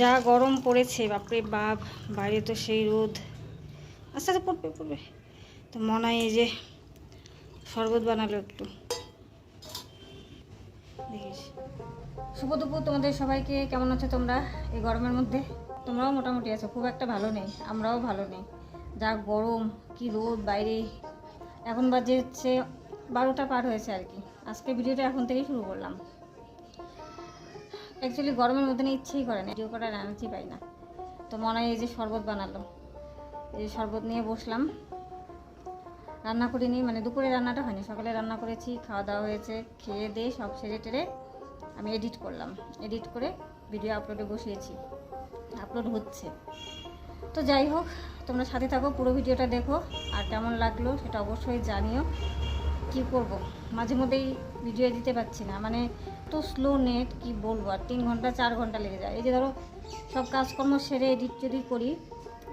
যা গরম পড়েছে, বাপরে বাপ, বাইরে তো সেই রোদ। আস্তে আস্তে পড়বে পড়বে। তো মনে হয় এই যে শরবত বানালো একটু। দেখিস শুভ দুপুর তোমাদের সবাইকে। কেমন আছো তোমরা? এই গরমের মধ্যে তোমরাও মোটামুটি আছো। খুব একটা ভালো নেই, আমরাও ভালো নেই। যা গরম, কি রোদ বাইরে। এখন বাজে হচ্ছে বারোটা পার হয়েছে আর কি। আজকে ভিডিওটা এখন থেকেই শুরু করলাম। অ্যাকচুয়ালি গরমের মধ্যে ইচ্ছেই করে না। ভিডিও করার এনার্জি পাই না। তো মনে হয় এই যে শরবত বানালো। এই যে শরবত নিয়ে বসলাম। রান্না করিনি মানে দুপুরে রান্নাটা হয়নি। সকালে রান্না করেছি, খাওয়া দাওয়া হয়েছে, খেয়ে দিয়ে সব সেরে টেরে আমি এডিট করলাম। এডিট করে ভিডিও আপলোডে বসিয়েছি। আপলোড হচ্ছে। তো যাই হোক, তোমরা সাথে থাকো, পুরো ভিডিওটা দেখো। আর কেমন লাগল সেটা অবশ্যই জানিও। কি করব? মাঝে মধ্যেই ভিডিও দিতে পারছি না। মানে তো স্লো নেট কি বলব? আর তিন ঘণ্টা, চার ঘণ্টা লেগে যায়। এই যে ধরো, সব কাজকর্ম সেরে এডিট যদি করি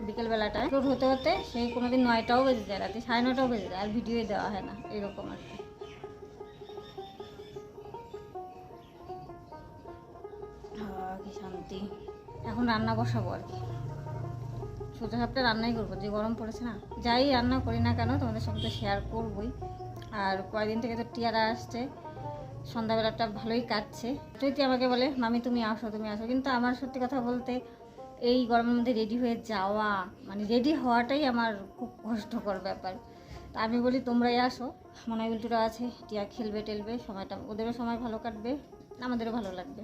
বিকেলবেলাটায়। আপলোড হতে হতে সেই কোনো দিন নয়টাও বেজে যায়, রাতে সাড়ে নটাও বেজে যায়, আর ভিডিওই দেওয়া হয় না, এরকম আর কি। কি শান্তি। এখন রান্না বসাবো আর কি। সোজা সাপটা রান্নাই করব, যে গরম পড়েছে না? যাই রান্না করি না কেন, তোমাদের সঙ্গে শেয়ার করবই। আর কয়দিন থেকে তো টিয়ারা আসছে। সন্ধ্যাবেলাটা ভালোই কাটছে। তুইতি আমাকে বলে, মামি, তুমি আসো তুমি আসো। কিন্তু আমার সত্যি কথা বলতে এই গরমের মধ্যে রেডি হয়ে যাওয়া মানে রেডি হওয়াটাই আমার খুব কষ্টকর ব্যাপার। তা আমি বলি, তোমরাই আসো। মনে হয় আছে, টিয়া খেলবে, টেলবে, সময়টা, ওদেরও সময় ভালো কাটবে, আমাদেরও ভালো লাগবে।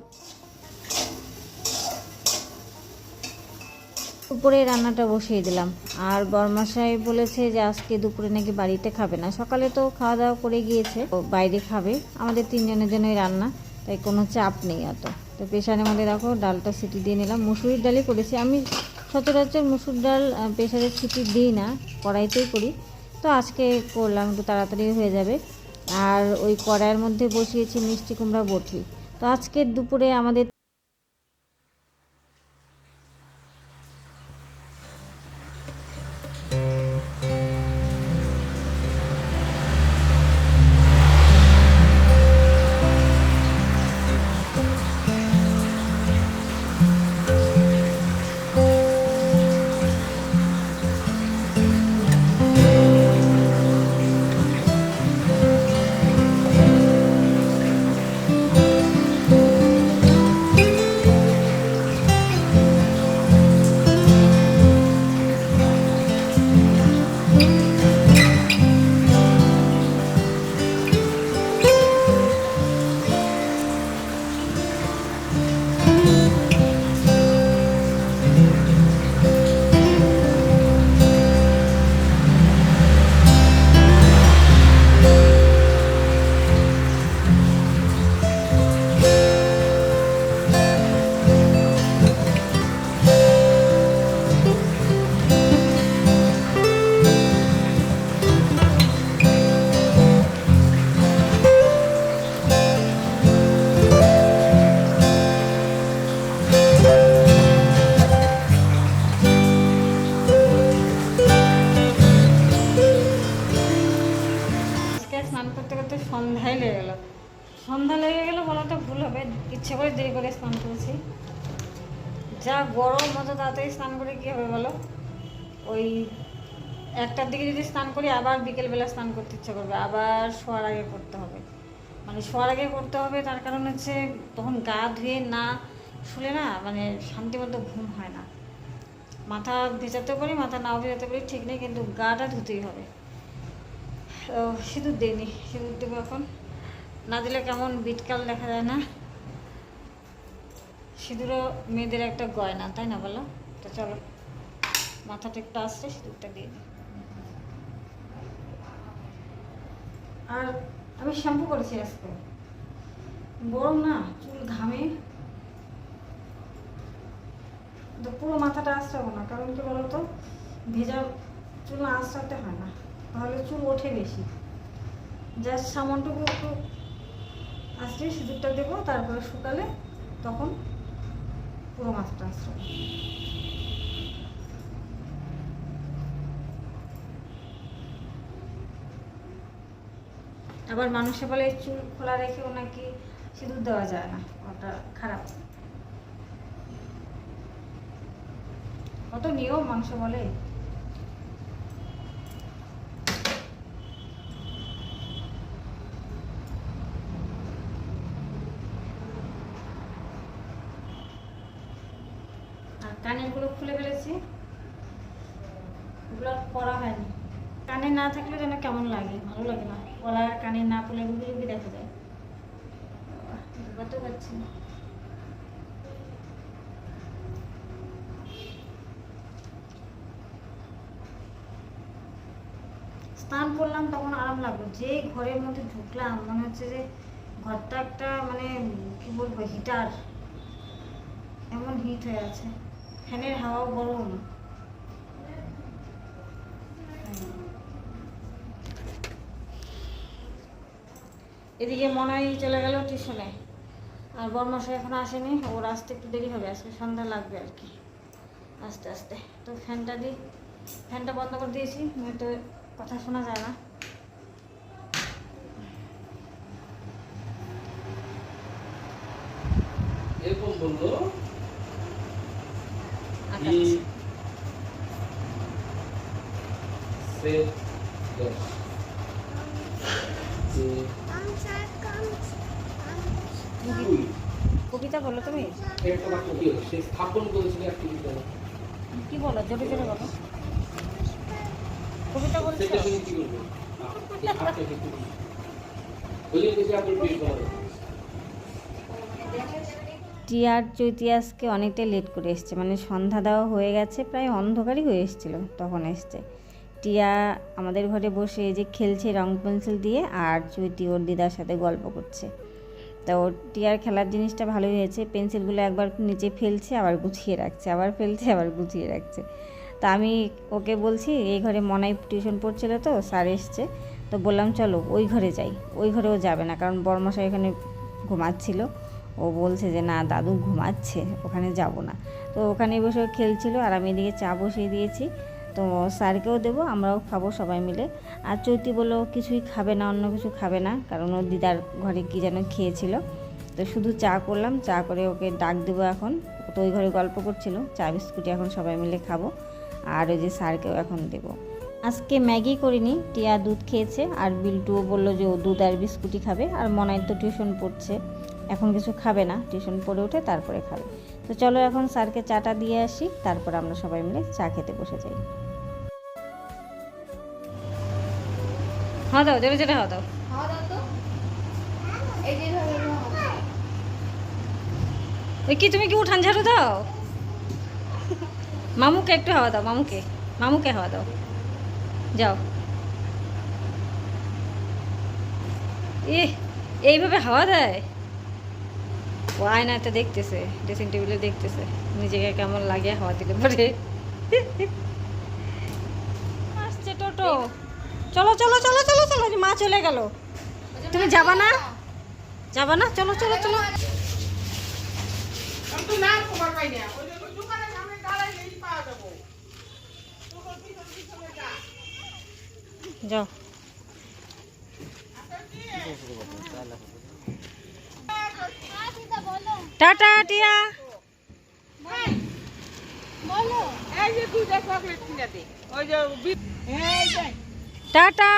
দুপুরে রান্নাটা বসিয়ে দিলাম। আর বরমাসাই বলেছে যে আজকে দুপুরে নাকি বাড়িতে খাবে না। সকালে তো খাওয়া দাওয়া করে গিয়েছে বাইরে খাবে। আমাদের তিনজনের জন্যই রান্না তাই কোনো চাপ নেই অত। তো প্রেশারের মধ্যে দেখো ডালটা সিটি দিয়ে নিলাম। মুসুরির ডালই করেছি। আমি সচরাচর মুসুর ডাল আহ, প্রেশারে সিটি দিই না কড়াইতেই করি। তো আজকে করলাম একটু তাড়াতাড়ি হয়ে যাবে। আর ওই কড়াইয়ের মধ্যে বসিয়েছি মিষ্টি কুমড়া বটি তো আজকের দুপুরে আমাদের গরম মতো তাড়াতাড়ি স্নান করে কী হবে বলো? ওই একটার দিকে যদি স্নান করি, আবার বিকেলবেলা স্নান করতে ইচ্ছে করবে, আবার শোয়ার আগে করতে হবে। মানে শোয়ার আগে করতে হবে, তার কারণ হচ্ছে তখন গা ধুয়ে না শুলে না মানে শান্তি মতো ঘুম হয় না। মাথা ভেজাতে পারি, মাথা নাও ভেজাতে পারি, ঠিক নেই, কিন্তু গাটা ধুতেই হবে। সিঁদুর দিইনি, সিঁদুর দেবো এখন। না দিলে কেমন বিটকাল দেখা যায় না। সিঁদুরও মেয়েদের একটা গয়না, তাই না বলো? তো চলো, মাথাটা একটু আসছে, সিঁদুরটা দিয়ে দিই। আর আমি শ্যাম্পু করেছি আজকে। গরম না, চুল ঘামে। তো পুরো মাথাটা আঁচড়াবো না, কারণ কি বলতো, ভেজা চুল আঁচড়াতে হয় না। তাহলে চুল ওঠে বেশি। জাস্ট সামানটুকু একটু আসলে সিঁদুরটা দেবো, তারপরে শুকালে তখন পুরো মাছটা আসছে আবার মানুষে বলে, চুল খোলা রেখেও নাকি সিঁদুর দেওয়া যায় না? ওটা খারাপ। কত নিয়ম মাংস বলে আর কানেরগুলো খুলে ফেলেছি ওগুলো আর পরা হয়নি কানে না থাকলে যেন কেমন লাগে, ভালো লাগে না। গলা কানে না পড়লে রুগী রুগী দেখা যায়। পারছি না। স্নান করলাম তখন আরাম লাগল। যে ঘরের মধ্যে ঢুকলাম, মনে হচ্ছে যে ঘরটা একটা মানে কি বলব, হিটার। এমন হিট হয়ে আছে। ফ্যানের হাওয়াও গরম এদিকে মনাই চলে গেল টিউশনে। আর বর্মাশয় এখন আসেনি ওর আসতে একটু দেরি হবে আজকে সন্ধ্যা লাগবে আর কি। আস্তে আস্তে তো ফ্যানটা দিই ফ্যানটা বন্ধ করে দিয়েছি নয়তো কথা শোনা যায় না। এরকম বলল সে কবিতা বলো তুমি? সে স্থাপন করেছিল একটি বিদ্যালয় কি বলো? জোরে জোরে বলো। কবিতা বলছো? সেটা কি টিয়ার চৈতি আজকে অনেকটাই লেট করে এসছে। মানে সন্ধ্যা দেওয়া হয়ে গেছে প্রায় অন্ধকারই হয়ে এসেছিল তখন এসছে। টিয়া আমাদের ঘরে বসে যে খেলছে রং পেন্সিল দিয়ে আর চৈতি ওর দিদার সাথে গল্প করছে। তো টিয়ার খেলার জিনিসটা ভালোই হয়েছে, পেন্সিলগুলো একবার নিচে ফেলছে, আবার গুছিয়ে রাখছে, আবার ফেলছে, আবার গুছিয়ে রাখছে। তা আমি ওকে বলছি, এই ঘরে মনাই টিউশন পড়ছিল তো, স্যার এসছে। তো বললাম, চলো, ওই ঘরে যাই। ওই ঘরেও যাবে না, কারণ বর্মশাই এখানে ঘুমাচ্ছিল। ও বলছে যে, না, দাদু ঘুমাচ্ছে, ওখানে যাব না। তো ওখানে বসে খেলছিল, আর আমি এদিকে চা বসিয়ে দিয়েছি। তো স্যারকেও দেবো, আমরাও খাব সবাই মিলে। আর চৈতি বলল, কিছুই খাবে না, অন্য কিছু খাবে না, কারণ ওর দিদার ঘরে কী যেন খেয়েছিল। তো শুধু চা করলাম, চা করে ওকে ডাক দেবো এখন। ও তো ওই ঘরে গল্প করছিল, চা, বিস্কুটি এখন সবাই মিলে খাব। আর ওই যে স্যারকেও এখন দেবো। আজকে ম্যাগি করিনি, টিয়া দুধ খেয়েছে, আর বিল্টুও বলল যে ও দুধ আর বিস্কুটি খাবে, আর মনাই তো টিউশন পড়ছে। এখন কিছু খাবে না, টিউশন পড়ে উঠে তারপরে খাবে। তো চলো এখন স্যারকে চাটা দিয়ে আসি, তারপর আমরা সবাই মিলে চা খেতে বসে যাই। হ্যাঁ দাও জোরে জোরে হাওয়া দাও। এই ওই কি তুমি কি উঠান ঝাড়ু দাও? মামুকে একটু হাওয়া দাও মামুকে। মামুকে হাওয়া দাও। যাও। এ এইভাবে হাওয়া দেয়? ও আয়নাতে দেখতেছে ড্রেসিং টেবিলে দেখতেছে। নিজেকে কেমন লাগে হাওয়া দিলে পরে। আসছে টোটো। চলো চলো চলো চলো চলো মা চলে গেল। তুমি যাবা না? যাবা না? চলো চলো চলো। যাও। টাটা, টিয়া। বলো টাটা।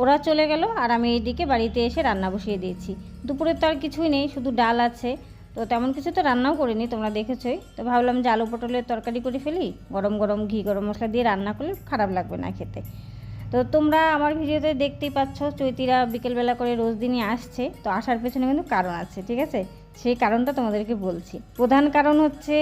ওরা চলে গেল আর আমি এইদিকে বাড়িতে এসে রান্না বসিয়ে দিয়েছি। দুপুরে তো আর কিছুই নেই, শুধু ডাল আছে। তো তেমন কিছু তো রান্নাও করিনি, তোমরা দেখেছোই। তো ভাবলাম যে আলু পটলের তরকারি করে ফেলি, গরম গরম ঘি গরম মশলা দিয়ে রান্না করলে খারাপ লাগবে না খেতে। তো তোমরা আমার ভিডিওতে দেখতেই পাচ্ছ, চৈতিরা বিকেলবেলা করে রোজ দিনই আসছে। তো আসার পেছনে কিন্তু কারণ আছে, ঠিক আছে? সেই কারণটা তোমাদেরকে বলছি। প্রধান কারণ হচ্ছে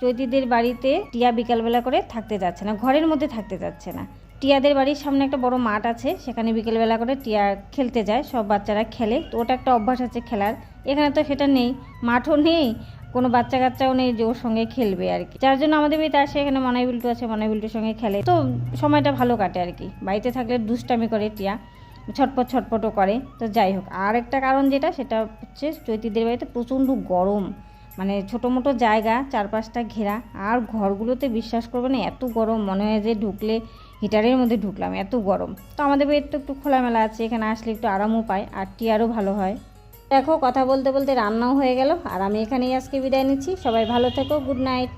চৈতিদের বাড়িতে টিয়া বিকালবেলা করে থাকতে যাচ্ছে না, ঘরের মধ্যে থাকতে যাচ্ছে না। টিয়াদের বাড়ির সামনে একটা বড় মাঠ আছে, সেখানে বিকেলবেলা করে টিয়া খেলতে যায়, সব বাচ্চারা খেলে। তো ওটা একটা অভ্যাস আছে খেলার, এখানে তো সেটা নেই, মাঠও নেই, কোনো বাচ্চা কাচ্চাও নেই যে ওর সঙ্গে খেলবে আর কি। যার জন্য আমাদের বাড়িতে আসে, এখানে মনাই বিল্টু আছে, মনাই বিল্টুর সঙ্গে খেলে। তো সময়টা ভালো কাটে আর কি, বাড়িতে থাকলে দুষ্টামি করে টিয়া, ছটপট ছটপটও করে। তো যাই হোক আর একটা কারণ যেটা, সেটা হচ্ছে চৈতিদের বাড়িতে প্রচণ্ড গরম। মানে ছোটো মোটো জায়গা, চারপাশটা ঘেরা। আর ঘরগুলোতে বিশ্বাস করবে না, এত গরম। মনে হয় যে ঢুকলে হিটারের মধ্যে ঢুকলাম, এত গরম। তো আমাদের বাড়ির তো একটু খোলামেলা আছে, এখানে আসলে একটু আরামও পায়, আর আরও ভালো হয়। দেখো, কথা বলতে বলতে রান্নাও হয়ে গেল, আর আমি এখানেই আজকে বিদায় নিচ্ছি। সবাই ভালো থেকো, গুড নাইট।